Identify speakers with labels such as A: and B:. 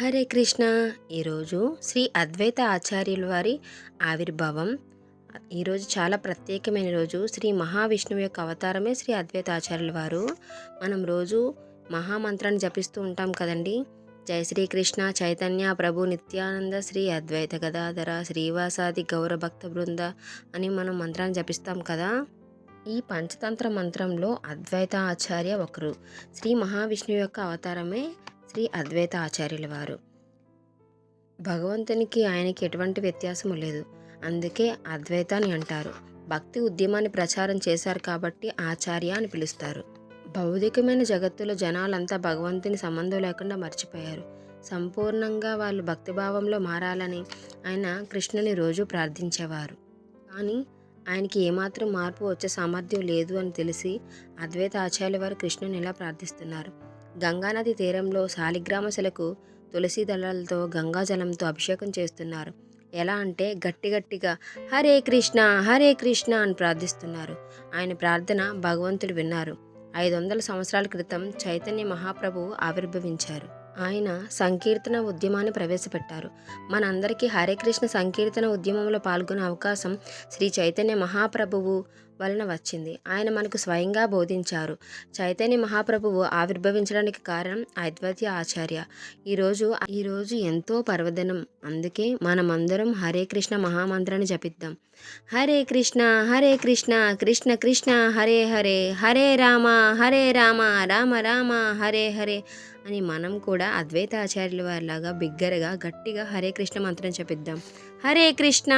A: హరే కృష్ణ. ఈరోజు శ్రీ అద్వైత ఆచార్యుల వారి ఆవిర్భావం. ఈరోజు చాలా ప్రత్యేకమైన రోజు. శ్రీ మహావిష్ణువు యొక్క అవతారమే శ్రీ అద్వైత ఆచార్యుల వారు. మనం రోజు మహామంత్రాన్ని జపిస్తూ ఉంటాం కదండి. జై శ్రీకృష్ణ చైతన్య ప్రభు నిత్యానంద శ్రీ అద్వైత గదాధర శ్రీవాసాది గౌర భక్త బృంద అని మనం మంత్రాన్ని జపిస్తాం కదా. ఈ పంచతంత్ర మంత్రంలో అద్వైత ఆచార్య ఒకరు. శ్రీ మహావిష్ణువు యొక్క అవతారమే శ్రీ అద్వైత ఆచార్యుల వారు. భగవంతునికి ఆయనకి ఎటువంటి వ్యత్యాసము లేదు. అందుకే అద్వైత అని అంటారు. భక్తి ఉద్యమాన్ని ప్రచారం చేశారు కాబట్టి ఆచార్య అని పిలుస్తారు. భౌతికమైన జగత్తులో జనాలంతా భగవంతుని సంబంధం లేకుండా మర్చిపోయారు. సంపూర్ణంగా వాళ్ళు భక్తిభావంలో మారాలని ఆయన కృష్ణుని రోజు ప్రార్థించేవారు. కానీ ఆయనకి ఏమాత్రం మార్పు వచ్చే సామర్థ్యం లేదు అని తెలిసి అద్వైత ఆచార్యుల వారు కృష్ణుని ఇలా ప్రార్థిస్తున్నారు. గంగానది తీరంలో శాలిగ్రామశలకు తులసి దళాలతో గంగాజలంతో అభిషేకం చేస్తున్నారు. ఎలా అంటే గట్టి గట్టిగా హరే కృష్ణ హరే కృష్ణ అని ప్రార్థిస్తున్నారు. ఆయన ప్రార్థన భగవంతుడు విన్నారు. ఐదు వందల సంవత్సరాల క్రితం చైతన్య మహాప్రభువు ఆవిర్భవించారు. ఆయన సంకీర్తన ఉద్యమాన్ని ప్రవేశపెట్టారు. మనందరికీ హరే కృష్ణ సంకీర్తన ఉద్యమంలో పాల్గొనే అవకాశం శ్రీ చైతన్య మహాప్రభువు వలన వచ్చింది. ఆయన మనకు స్వయంగా బోధించారు. చైతన్య మహాప్రభువు ఆవిర్భవించడానికి కారణం అద్వైత ఆచార్య. ఈరోజు ఈరోజు ఎంతో పర్వదినం. అందుకే మనమందరం హరే కృష్ణ మహామంత్రాన్ని జపిద్దాం. హరే కృష్ణ హరే కృష్ణ కృష్ణ కృష్ణ హరే హరే హరే రామ హరే రామ రామ రామ హరే హరే. అని మనం కూడా అద్వైత ఆచార్యుల వారిలాగా బిగ్గరగా గట్టిగా హరే కృష్ణ మంత్రం చెప్పిద్దాం. హరే కృష్ణ!